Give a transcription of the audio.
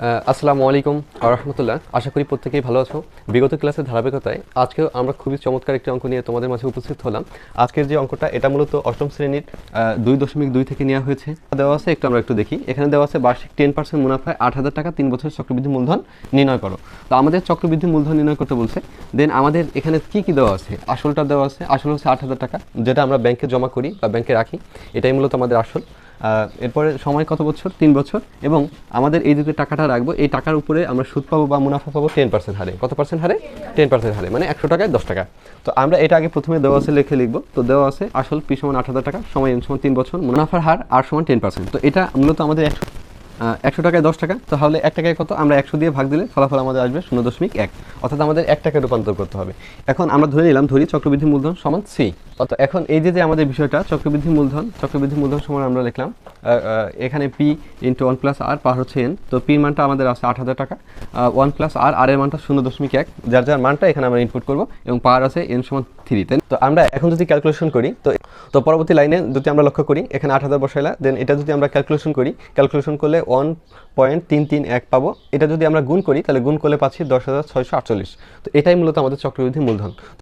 আসসালামু আলাইকুম রহমতুল্লাহ। আশা করি প্রত্যেকেই ভালো আছো। বিগত ক্লাসের ধারাবাহিকতায় আজকেও আমরা খুবই চমৎকার একটি অঙ্ক নিয়ে তোমাদের মাঝে উপস্থিত হলাম। আজকের যে অঙ্কটা, এটা মূলত অষ্টম শ্রেণির দুই দশমিক দুই থেকে নেওয়া হয়েছে। দেওয়া আছে, একটু আমরা একটু দেখি। এখানে দেওয়া আছে, বার্ষিক টেন পার্সেন্ট মুনাফায় আট হাজার টাকা তিন বছর চক্রবৃদ্ধি মূলধন নির্ণয় করো। তো আমাদের চক্রবৃদ্ধি মূলধন নির্ণয় করতে বলছে দেন আমাদের এখানে কি কি দেওয়া আছে? আসলটা দেওয়া আছে, আসল হচ্ছে আট হাজার টাকা, যেটা আমরা ব্যাংকে জমা করি বা ব্যাংকে রাখি। এটাই মূলত আমাদের আসল। এরপরে সময় কত বছর? তিন বছর। এবং আমাদের এই যে টাকাটা রাখব। এই টাকার উপরে আমরা সুদ পাবো বা মুনাফা পাবো টেন পার্সেন্ট হারে। কত পার্সেন্ট হারে? টেন পার্সেন্ট হারে। মানে একশো টাকায় দশ টাকা। তো আমরা এটা আগে প্রথমে দেওয়া আছে, লিখে লিখব। তো দেওয়া আছে আসল পি সমান আট হাজার টাকা। সময় এন সমান তিন বছর। মুনাফার হার আর সমান টেন পার্সেন্ট তো এটা মূলত আমাদের একশো একশো টাকায় দশ টাকা, তাহলে এক টাকায় কত? আমরা একশো দিয়ে ভাগ দিলে ফলাফল আমাদের আসবে শূন্য দশমিক এক। অর্থাৎ আমাদের এক টাকায় রূপান্তর করতে হবে। এখন আমরা ধরে নিলাম, ধরি চক্রবৃদ্ধি মূলধন সমান সি। অর্থাৎ এখন এই যে আমাদের বিষয়টা, চক্রবৃদ্ধি মূলধন চক্রবৃদ্ধি মূলধন সমান আমরা লিখলাম এখানে P into one plus R per হচ্ছে এন তো পির মানটা আমাদের আছে আট হাজার টাকা। ওয়ান প্লাস আর আর এর মানটা শূন্য দশমিক এক। যার যার মানটা এখানে আমরা ইনপুট করব এবং পাওয়ার আছে এন সমান থ্রি তো আমরা এখন যদি ক্যালকুলেশন করি, তো তো পরবর্তী লাইনে যদি আমরা লক্ষ্য করি, এখানে আট হাজার বসাইলা দেন এটা যদি আমরা ক্যালকুলেশন করি ক্যালকুলেশন করলে ওয়ান পয়েন্ট তিন তিন এক পাবো। এটা যদি আমরা গুণ করি, তাহলে গুণ করলে পাচ্ছি দশ হাজার ছয়শো আটচল্লিশ। তো এটাই মূলত আমাদের চক্রবৃদ্ধি মূলধন।